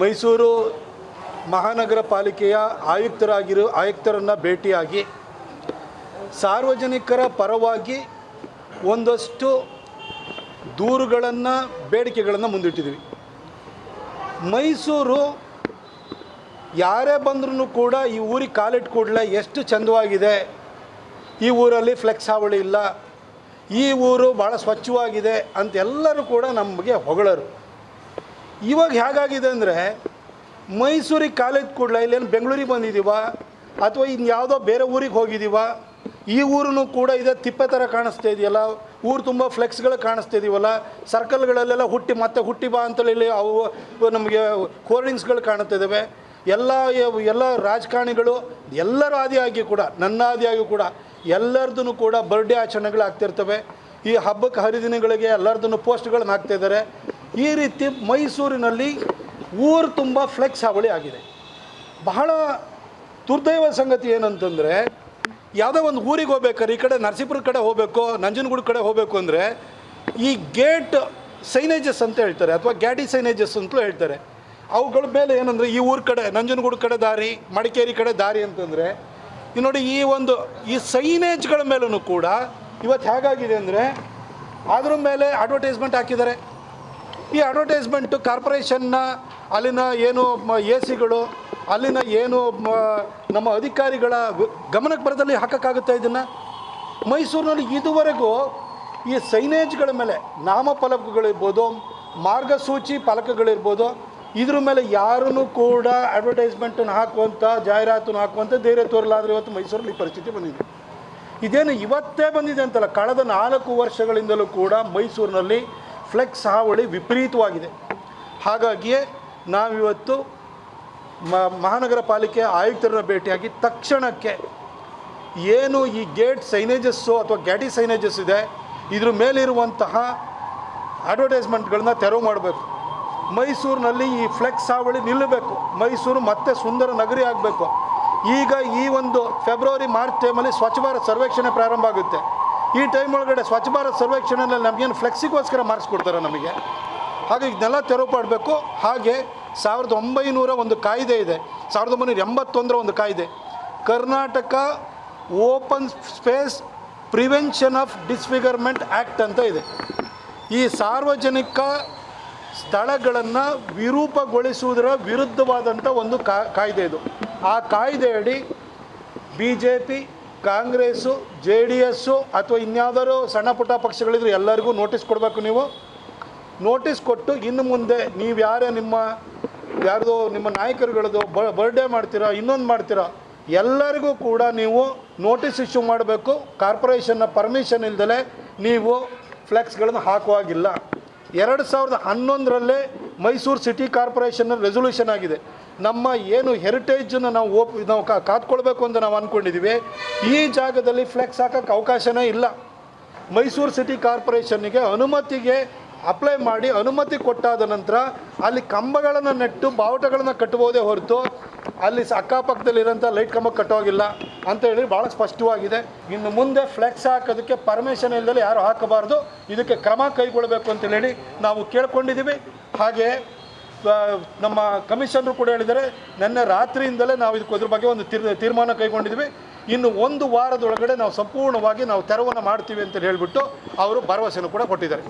ಮೈಸೂರು ಮಹಾನಗರ ಪಾಲಿಕೆಯ ಆಯುಕ್ತರಾಗಿರೋ, ಆಯುಕ್ತರನ್ನು ಭೇಟಿಯಾಗಿ ಸಾರ್ವಜನಿಕರ ಪರವಾಗಿ ಒಂದಷ್ಟು ದೂರುಗಳನ್ನು, ಬೇಡಿಕೆಗಳನ್ನು ಮುಂದಿಟ್ಟಿದ್ದೀವಿ ಮೈಸೂರು ಯಾರೇ ಬಂದ್ರೂ ಕೂಡ ಈ ಊರಿಗೆ ಕಾಲಿಟ್ಟು ಕೂಡಲೇ ಎಷ್ಟು ಚಂದವಾಗಿದೆ. ಈ ಊರಲ್ಲಿ ಫ್ಲೆಕ್ಸ್ ಹಾವಳಿ ಇಲ್ಲ. ಈ ಊರು ಭಾಳ ಸ್ವಚ್ಛವಾಗಿದೆ ಅಂತ ಎಲ್ಲರೂ ಕೂಡ ನಮಗೆ ಹೊಗಳರು. ಇವಾಗ ಹೇಗಾಗಿದೆ ಅಂದರೆ ಮೈಸೂರಿಗೆ ಕಾಲೇಜ್ ಕೂಡಲೇ, ಇಲ್ಲೇನು ಬೆಂಗಳೂರಿಗೆ ಬಂದಿದ್ದೀವ ಅಥವಾ ಇನ್ನು ಯಾವುದೋ ಬೇರೆ ಊರಿಗೆ ಹೋಗಿದ್ದೀವ ಈ ಊರು ಕೂಡ ಇದೆ ತಿಪ್ಪೆ ಥರ ಕಾಣಿಸ್ತಾ ಇದೆಯಲ್ಲ? ಊರು ತುಂಬ ಫ್ಲೆಕ್ಸ್ಗಳು ಕಾಣಿಸ್ತಾ ಇದೀವಲ್ಲ? ಸರ್ಕಲ್ಗಳಲ್ಲೆಲ್ಲ ಹುಟ್ಟಿ, ಮತ್ತೆ ಹುಟ್ಟಿ ಬಾ ಅಂತೇಳಿ ಅವು ನಮಗೆ ಹೋರ್ಡಿಂಗ್ಸ್ಗಳು ಕಾಣುತ್ತಿದ್ದಾವೆ ಎಲ್ಲ ಎಲ್ಲ ರಾಜಕಾರಣಿಗಳು, ಎಲ್ಲರ ಆದಿಯಾಗಿ ಕೂಡ, ನನ್ನ ಆದಿಯಾಗಿ ಕೂಡ ಎಲ್ಲರದೂ ಕೂಡ ಬರ್ಡೇ ಆಚರಣೆಗಳು ಆಗ್ತಿರ್ತವೆ ಈ ಹಬ್ಬಕ್ಕೆ ಹರಿದಿನಗಳಿಗೆ ಎಲ್ಲರದನ್ನು ಪೋಸ್ಟ್ಗಳನ್ನ ಹಾಕ್ತಿದ್ದಾರೆ ಈ ರೀತಿ ಮೈಸೂರಿನಲ್ಲಿ ಊರು ತುಂಬ ಫ್ಲೆಕ್ಸ್ ಹಾವಳಿ ಆಗಿದೆ. ಬಹಳ ದುರ್ದೈವ ಸಂಗತಿ ಏನಂತಂದರೆ, ಯಾವುದೋ ಒಂದು ಊರಿಗೆ ಹೋಗ್ಬೇಕಾದ್ರೆ, ಈ ಕಡೆ ನರಸೀಪುರ ಕಡೆ ಹೋಗಬೇಕು, ನಂಜನಗೂಡು ಕಡೆ ಹೋಗಬೇಕು ಅಂದರೆ, ಈ ಗೇಟ್ ಸೈನೇಜಸ್ ಅಂತ ಹೇಳ್ತಾರೆ, ಅಥವಾ ಗ್ಯಾಡಿ ಸೈನೇಜಸ್ ಅಂತಲೂ ಹೇಳ್ತಾರೆ. ಅವುಗಳ ಮೇಲೆ ಏನಂದರೆ, ಈ ಊರ ಕಡೆ, ನಂಜನಗೂಡು ಕಡೆ ದಾರಿ, ಮಡಿಕೇರಿ ಕಡೆ ದಾರಿ ಅಂತಂದರೆ, ಈ ನೋಡಿ ಈ ಒಂದು, ಈ ಸೈನೇಜ್ಗಳ ಮೇಲೂ ಕೂಡ ಇವತ್ತು ಹೇಗಾಗಿದೆ ಅಂದರೆ ಅದ್ರ ಮೇಲೆ ಅಡ್ವರ್ಟೈಸ್ಮೆಂಟ್ ಹಾಕಿದ್ದಾರೆ. ಈ ಅಡ್ವರ್ಟೈಸ್ಮೆಂಟು ಕಾರ್ಪೊರೇಷನ್ನ ಅಲ್ಲಿನ ಏನು ಎ ಸಿಗಳು ಅಲ್ಲಿನ ಏನು ನಮ್ಮ ಅಧಿಕಾರಿಗಳ ಗಮನಕ್ಕೆ ಬರದಲ್ಲಿ ಹಾಕೋಕ್ಕಾಗುತ್ತೆ ಇದನ್ನು? ಮೈಸೂರಿನಲ್ಲಿ ಇದುವರೆಗೂ ಈ ಸೈನೇಜ್ಗಳ ಮೇಲೆ ನಾಮಫಲಕಗಳಿರ್ಬೋದು ಮಾರ್ಗಸೂಚಿ ಫಲಕಗಳಿರ್ಬೋದು, ಇದ್ರ ಮೇಲೆ ಯಾರನ್ನು ಕೂಡ ಅಡ್ವರ್ಟೈಸ್ಮೆಂಟನ್ನು ಹಾಕುವಂಥ ಜಾಹೀರಾತನ್ನು ಹಾಕುವಂಥ ಧೈರ್ಯ ತೋರಲಾದರೆ ಇವತ್ತು ಮೈಸೂರಲ್ಲಿ ಈ ಪರಿಸ್ಥಿತಿ ಬಂದಿದೆ. ಇದೇನು ಇವತ್ತೇ ಬಂದಿದೆ ಅಂತಲ್ಲ, ಕಳೆದ ನಾಲ್ಕು ವರ್ಷಗಳಿಂದಲೂ ಕೂಡ ಮೈಸೂರಿನಲ್ಲಿ ಫ್ಲೆಕ್ಸ್ ಹಾವಳಿ ವಿಪರೀತವಾಗಿದೆ. ಹಾಗಾಗಿಯೇ ನಾವಿವತ್ತು ಮ, ಮಹಾನಗರ ಪಾಲಿಕೆ ಆಯುಕ್ತರನ್ನ ಭೇಟಿಯಾಗಿ ತಕ್ಷಣಕ್ಕೆ ಏನು ಈ ಗೇಟ್ ಸೈನೇಜಸ್ಸು ಅಥವಾ ಗ್ಯಾಟಿ ಸೈನೇಜಸ್ ಇದೆ, ಇದ್ರ ಮೇಲಿರುವಂತಹ ಅಡ್ವರ್ಟೈಸ್ಮೆಂಟ್ಗಳನ್ನ ತೆರವು ಮಾಡಬೇಕು. ಮೈಸೂರಿನಲ್ಲಿ ಈ ಫ್ಲೆಕ್ಸ್ ಹಾವಳಿ ನಿಲ್ಲಬೇಕು. ಮೈಸೂರು ಮತ್ತೆ ಸುಂದರ ನಗರಿ ಆಗಬೇಕು. ಈಗ ಈ ಒಂದು ಫೆಬ್ರವರಿ, ಮಾರ್ಚ್ ಟೈಮಲ್ಲಿ ಸ್ವಚ್ಛ ಭಾರತ್ ಸರ್ವೇಕ್ಷಣೆ ಪ್ರಾರಂಭ ಆಗುತ್ತೆ. ಈ ಟೈಮ್ ಒಳಗಡೆ ಸ್ವಚ್ಛ ಭಾರತ್ ಸರ್ವೇಕ್ಷಣೆಯಲ್ಲಿ ನಮಗೇನು ಫ್ಲೆಕ್ಸಿಗೋಸ್ಕರ ಮಾರ್ಕ್ಸ್ ಕೊಡ್ತಾರೆ ನಮಗೆ. ಹಾಗೆ ಇದನ್ನೆಲ್ಲ ತೆರವು ಮಾಡಬೇಕು. ಹಾಗೆ ಸಾವಿರದ ಒಂಬೈನೂರ ಒಂದು ಕಾಯ್ದೆ ಇದೆ. ಸಾವಿರದ ಒಂಬೈನೂರ ಎಂಬತ್ತೊಂದರ ಒಂದು ಕಾಯ್ದೆ. Karnataka open space prevention of disfigurement act ಅಂತ ಇದೆ. ಈ ಸಾರ್ವಜನಿಕ ಸ್ಥಳಗಳನ್ನು ವಿರೂಪಗೊಳಿಸುವುದರ ವಿರುದ್ಧವಾದಂಥ ಒಂದು ಕಾಯ್ದೆ ಇದು. ಆ ಕಾಯ್ದೆಯಡಿ B J P Congress, J D S ಅಥವಾ ಇನ್ಯಾವುದಾದ್ರು ಸಣ್ಣ ಪುಟ್ಟ ಪಕ್ಷಗಳಿದ್ರೆ ಎಲ್ಲರಿಗೂ ನೋಟಿಸ್ ಕೊಡಬೇಕು ನೀವು. ನೋಟಿಸ್ ಕೊಟ್ಟು ಇನ್ನು ಮುಂದೆ ನೀವು ಯಾರೇ ನಿಮ್ಮ ಯಾರ್ದೋ ನಿಮ್ಮ ನಾಯಕರುಗಳದ್ದು ಬರ್ಡೇ ಮಾಡ್ತೀರಾ, ಇನ್ನೊಂದು ಮಾಡ್ತೀರಾ, ಎಲ್ಲರಿಗೂ ಕೂಡ ನೀವು ನೋಟಿಸ್ ಇಶ್ಯೂ ಮಾಡಬೇಕು. ಕಾರ್ಪೊರೇಷನ್ನ ಪರ್ಮಿಷನ್ ಇಲ್ದಲೆ ನೀವು ಫ್ಲೆಕ್ಸ್ಗಳನ್ನು ಹಾಕುವಾಗಿಲ್ಲ. ಎರಡು ಸಾವಿರದ ಹನ್ನೊಂದರಲ್ಲೇ ಮೈಸೂರು ಸಿಟಿ ಕಾರ್ಪೊರೇಷನ್ನ ರೆಸೊಲ್ಯೂಷನ್ ಆಗಿದೆ. ನಮ್ಮ ಏನು ಹೆರಿಟೇಜನ್ನು ನಾವು ಓಪ್, ನಾವು ಕಾ ಕಾತ್ಕೊಳ್ಬೇಕು ಅಂತ ನಾವು ಅಂದ್ಕೊಂಡಿದ್ದೀವಿ ಈ ಜಾಗದಲ್ಲಿ ಫ್ಲೆಕ್ಸ್ ಹಾಕೋಕ್ಕೆ ಅವಕಾಶನೇ ಇಲ್ಲ. ಮೈಸೂರು ಸಿಟಿ ಕಾರ್ಪೊರೇಷನ್ನಿಗೆ ಅನುಮತಿಗೆ ಅಪ್ಲೈ ಮಾಡಿ ಅನುಮತಿ ಕೊಟ್ಟಾದ ನಂತರ ಅಲ್ಲಿ ಕಂಬಗಳನ್ನು ನೆಟ್ಟು ಬಾವುಟಗಳನ್ನು ಕಟ್ಟಬಹುದೇ ಹೊರತು ಅಲ್ಲಿ ಅಕ್ಕಪಕ್ಕದಲ್ಲಿರೋಂಥ ಲೈಟ್ ಕಂಬ ಕಟ್ಟೋಗಿಲ್ಲ ಅಂತ ಹೇಳಿ ಭಾಳ ಸ್ಪಷ್ಟವಾಗಿದೆ. ಇನ್ನು ಮುಂದೆ ಫ್ಲೆಕ್ಸ್ ಹಾಕೋದಕ್ಕೆ ಪರ್ಮಿಷನ್ ಇಲ್ಲದೆ ಯಾರು ಹಾಕಬಾರ್ದು. ಇದಕ್ಕೆ ಕ್ರಮ ಕೈಗೊಳ್ಳಬೇಕು ಅಂತ ಹೇಳಿ ನಾವು ಕೇಳ್ಕೊಂಡಿದ್ದೀವಿ ಹಾಗೆ ನಮ್ಮ ಕಮಿಷನರು ಕೂಡ ಹೇಳಿದ್ದಾರೆ, ನಿನ್ನೆ ರಾತ್ರಿಯಿಂದಲೇ ನಾವು ಇದಕ್ಕೆ ಅದ್ರ ಬಗ್ಗೆ ಒಂದು ತೀರ್, ತೀರ್ಮಾನ ಕೈಗೊಂಡಿದ್ವಿ ಇನ್ನು ಒಂದು ವಾರದೊಳಗಡೆ ನಾವು ಸಂಪೂರ್ಣವಾಗಿ ನಾವು ತೆರವನ್ನು ಮಾಡ್ತೀವಿ ಅಂತ ಹೇಳಿಬಿಟ್ಟು ಅವರು ಭರವಸೆಯನ್ನು ಕೂಡ ಕೊಟ್ಟಿದ್ದಾರೆ.